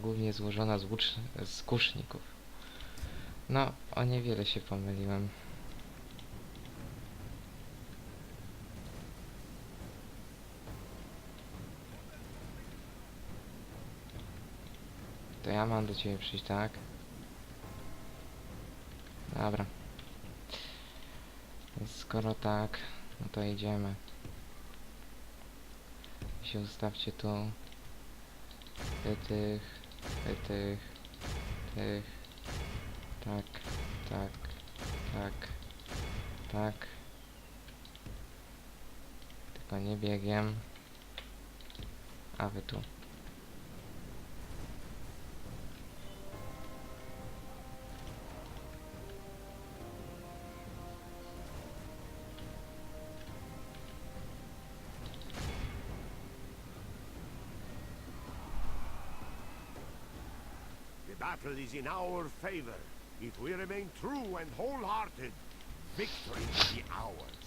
Głównie złożona z, łucz... z kuszników. No, o niewiele się pomyliłem. To ja mam do ciebie przyjść, tak? Dobra. Skoro tak, no to idziemy. Się ustawcie tu. Ty tych, ty tych, tych. Tak, tak, tak, tak. Tylko nie biegiem. A wy tu. Battle is in our favor. If we remain true and wholehearted, victory will be ours.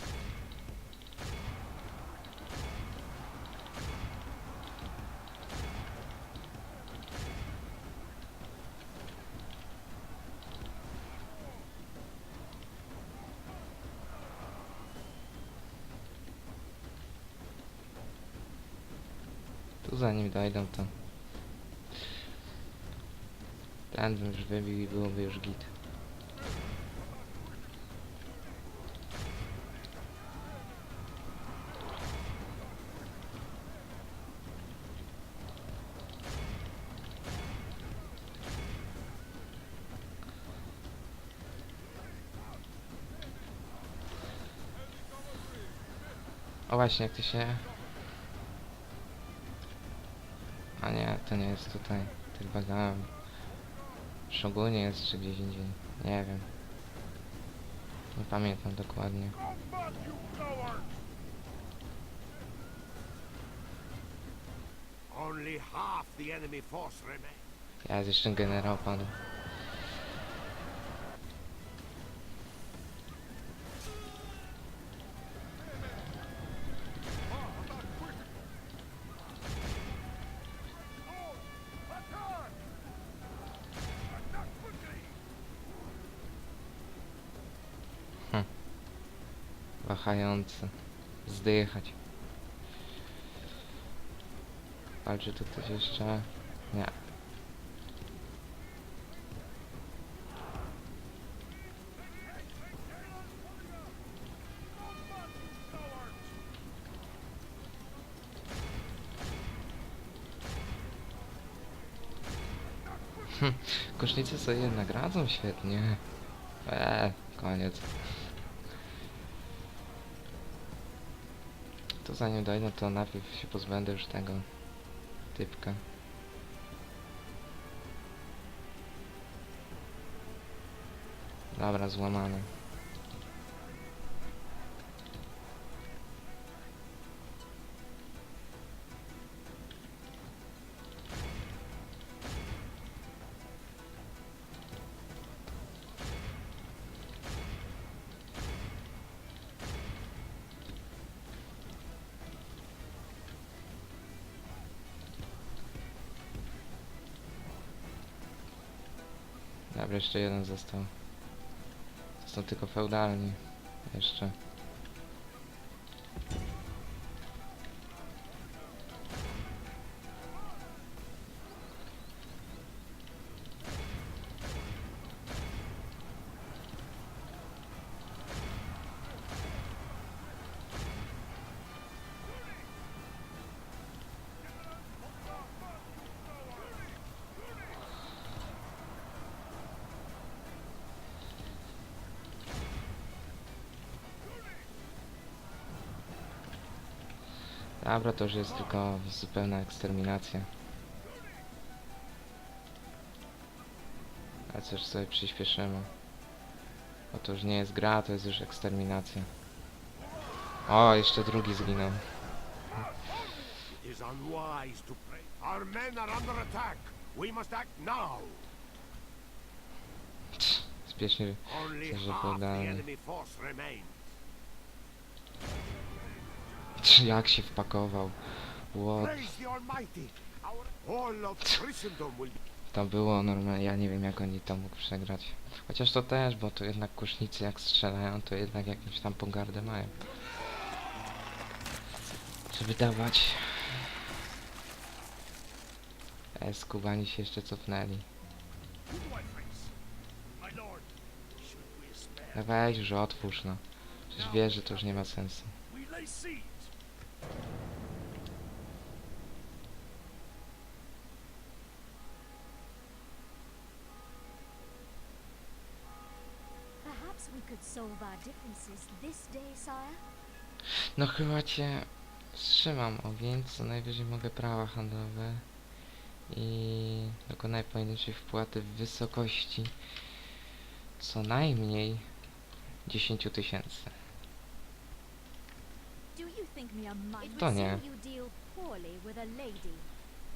Tu zanim dojdą. Ten bym już wybił i byłoby już git. O właśnie, jak to się... A nie, to nie jest tutaj. Tam... W Szogunie jest czy gdzieś indziej. Nie wiem. Nie pamiętam dokładnie. Only half the enemy force remains. Ja jest jeszcze generał padł. Wahający. Zdychać. Walczy tu ktoś jeszcze? Nie. Hm, Kosznicy sobie jednak radzą świetnie. Eee, koniec. Zanim dojdę, to najpierw się pozbędę już tego typka. Dobra, złamane. Dobra, jeszcze jeden został. To są tylko feudalni. Jeszcze. Dobra, to już jest tylko zupełna eksterminacja. A coś sobie przyspieszymy. Bo to już nie jest gra, to jest już eksterminacja. O, jeszcze drugi zginął. It is unwise remains. Jak się wpakował. What? To było normalnie, ja nie wiem jak oni to mógł przegrać. Chociaż to też, bo to jednak kusznicy jak strzelają, to jednak jakąś tam pogardę mają. Żeby dawać. E, skubani się jeszcze cofnęli. Weź już otwórz no. Przecież wiesz, że to już nie ma sensu. No chyba cię wstrzymam ogień, co najwyżej mogę prawa handlowe i dokonaj pojedynczej wpłaty w wysokości co najmniej 10 tysięcy.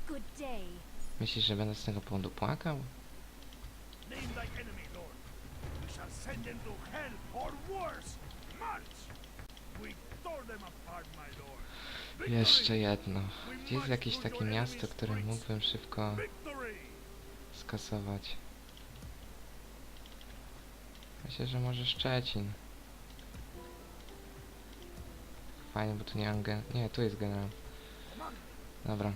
Good day. Myślisz, że będę z tego powodu płakał? To! Jeszcze jedno. Gdzie jest jakieś takie miasto, które mógłbym szybko skasować? Myślę, że może Szczecin. Fajnie, bo tu nie mam gen... Nie, tu jest generał. Dobra.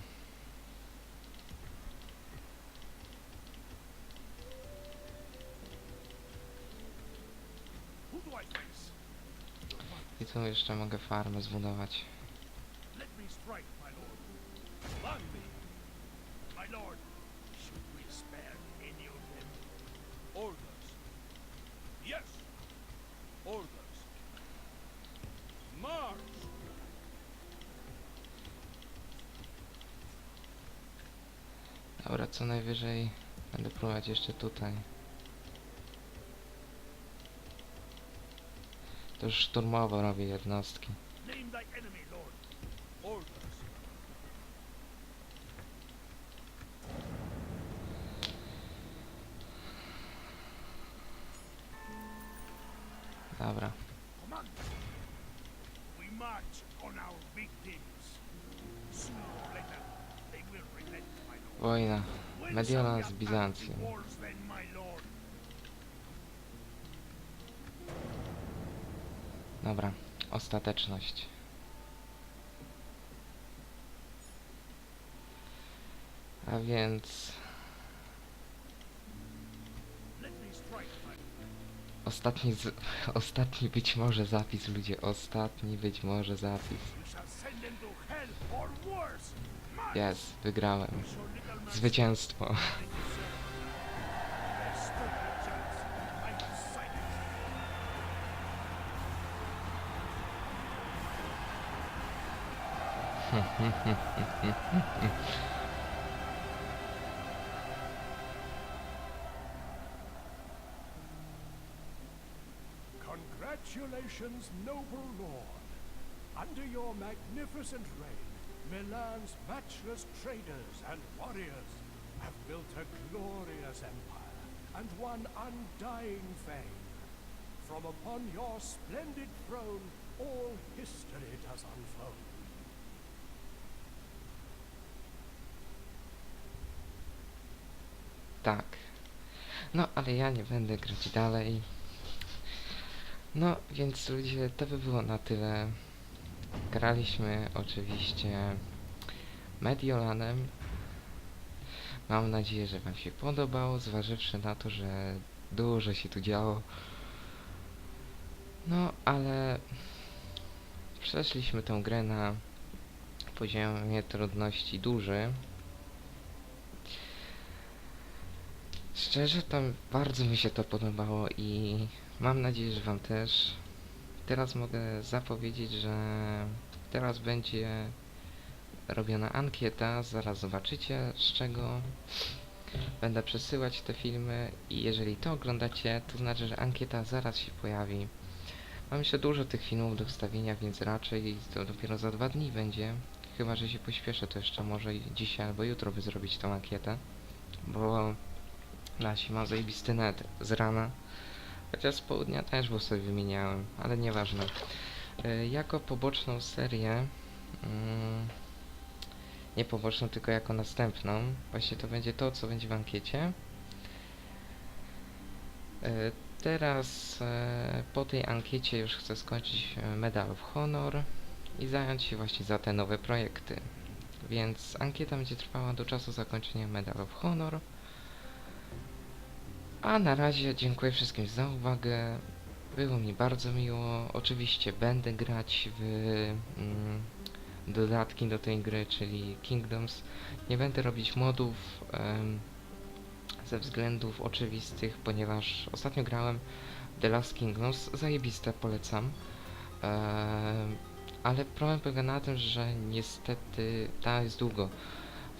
I tu jeszcze mogę farmę zbudować. Dobra, co najwyżej będę próbować jeszcze tutaj. To już szturmowo robię jednostki. Dobra. March on our victims. Sooner or later, they will relent. Wojna. Mediolan z Bizancją. Dobra. Ostateczność. A więc... Ostatni, z... ostatni być może zapis, ludzie. Ostatni być może zapis. Yes, wygrałem. Zwycięstwo. Congratulations, noble lord. Under your magnificent reign, Milan's matchless traders and warriors have built a glorious empire and won undying fame. From upon your splendid throne, all history does unfold. Tak. No, ale ja nie będę grać dalej. No, więc ludzie, to by było na tyle. Graliśmy oczywiście Mediolanem. Mam nadzieję, że Wam się podobało, zważywszy na to, że dużo się tu działo. No, ale przeszliśmy tę grę na poziomie trudności duży. Szczerze, tam bardzo mi się to podobało i mam nadzieję, że Wam też. Teraz mogę zapowiedzieć, że teraz będzie robiona ankieta, zaraz zobaczycie z czego będę przesyłać te filmy i jeżeli to oglądacie, to znaczy, że ankieta zaraz się pojawi. Mam jeszcze dużo tych filmów do wstawienia, więc raczej to dopiero za dwa dni będzie. Chyba, że się pośpieszę, to jeszcze może dzisiaj albo jutro by zrobić tą ankietę, bo Lasi ma zajebisty net z rana. Chociaż z południa też, bo sobie wymieniałem, ale nieważne. Y, jako poboczną serię mm, nie poboczną, tylko jako następną. Właśnie to będzie to, co będzie w ankiecie. E, Teraz e, po tej ankiecie już chcę skończyć e, Medal of Honor i zająć się właśnie za te nowe projekty. Więc ankieta będzie trwała do czasu zakończenia Medal of Honor. A na razie dziękuję wszystkim za uwagę. Było mi bardzo miło. Oczywiście będę grać w mm, dodatki do tej gry, czyli Kingdoms. Nie będę robić modów em, ze względów oczywistych, ponieważ ostatnio grałem The Last Kingdoms. Zajebiste, polecam. Ale problem polega na tym, że niestety ta jest długo.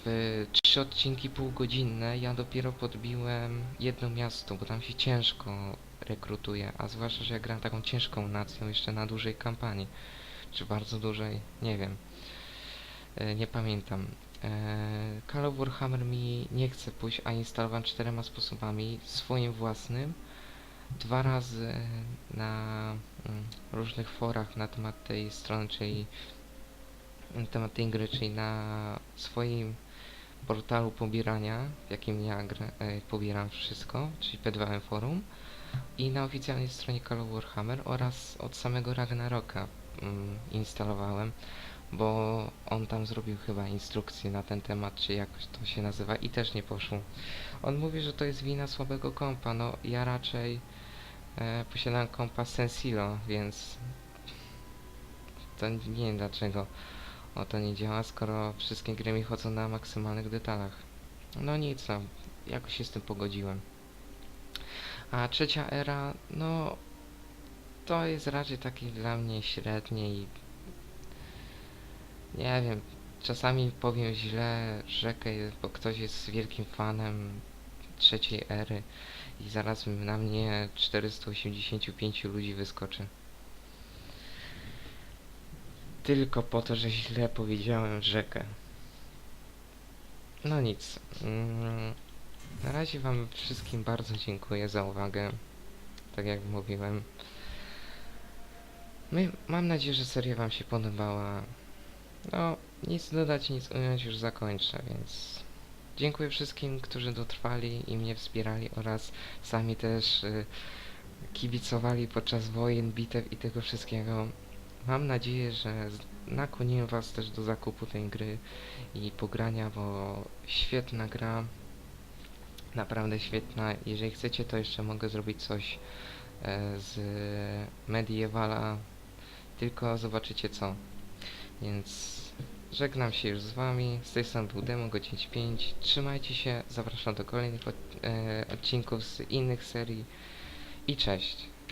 W trzy odcinki półgodzinne ja dopiero podbiłem jedno miasto, bo tam się ciężko rekrutuje, a zwłaszcza, że ja gram taką ciężką nacją jeszcze na dużej kampanii. Czy bardzo dużej? Nie wiem. E, nie pamiętam. E, Call of Warhammer mi nie chce pójść, a instalowałem czterema sposobami. Swoim własnym, dwa razy na mm, różnych forach na temat tej strony, czyli na temat tej gry, czyli na swoim portalu pobierania, w jakim ja e, pobieram wszystko, czyli P2M Forum i na oficjalnej stronie Call of Warhammer oraz od samego Ragnaroka mm, instalowałem, bo on tam zrobił chyba instrukcję na ten temat, czy jakoś to się nazywa i też nie poszło. On mówi, że to jest wina słabego kompa, no ja raczej e, posiadam kompa Sensilo, więc to nie wiem dlaczego o to nie działa, skoro wszystkie gry mi chodzą na maksymalnych detalach. No nic, no, jakoś się z tym pogodziłem. A trzecia era, no to jest raczej takie dla mnie średnie i nie wiem, czasami powiem źle rzekę, bo ktoś jest wielkim fanem trzeciej ery i zaraz na mnie 485 ludzi wyskoczy. Tylko po to, że źle powiedziałem rzekę. No nic. Mm, na razie wam wszystkim bardzo dziękuję za uwagę. Tak jak mówiłem. My, mam nadzieję, że seria wam się podobała. No, nic dodać, nic ująć, już zakończę, więc... Dziękuję wszystkim, którzy dotrwali i mnie wspierali oraz sami też y, kibicowali podczas wojen, bitew i tego wszystkiego. Mam nadzieję, że nakłoniłem was też do zakupu tej gry i pogrania, bo świetna gra. Naprawdę świetna. Jeżeli chcecie, to jeszcze mogę zrobić coś e, z Medievala, tylko zobaczycie co. Więc żegnam się już z wami. Z tej strony był Demo Godzin 5. Trzymajcie się, zapraszam do kolejnych e, odcinków z innych serii i cześć.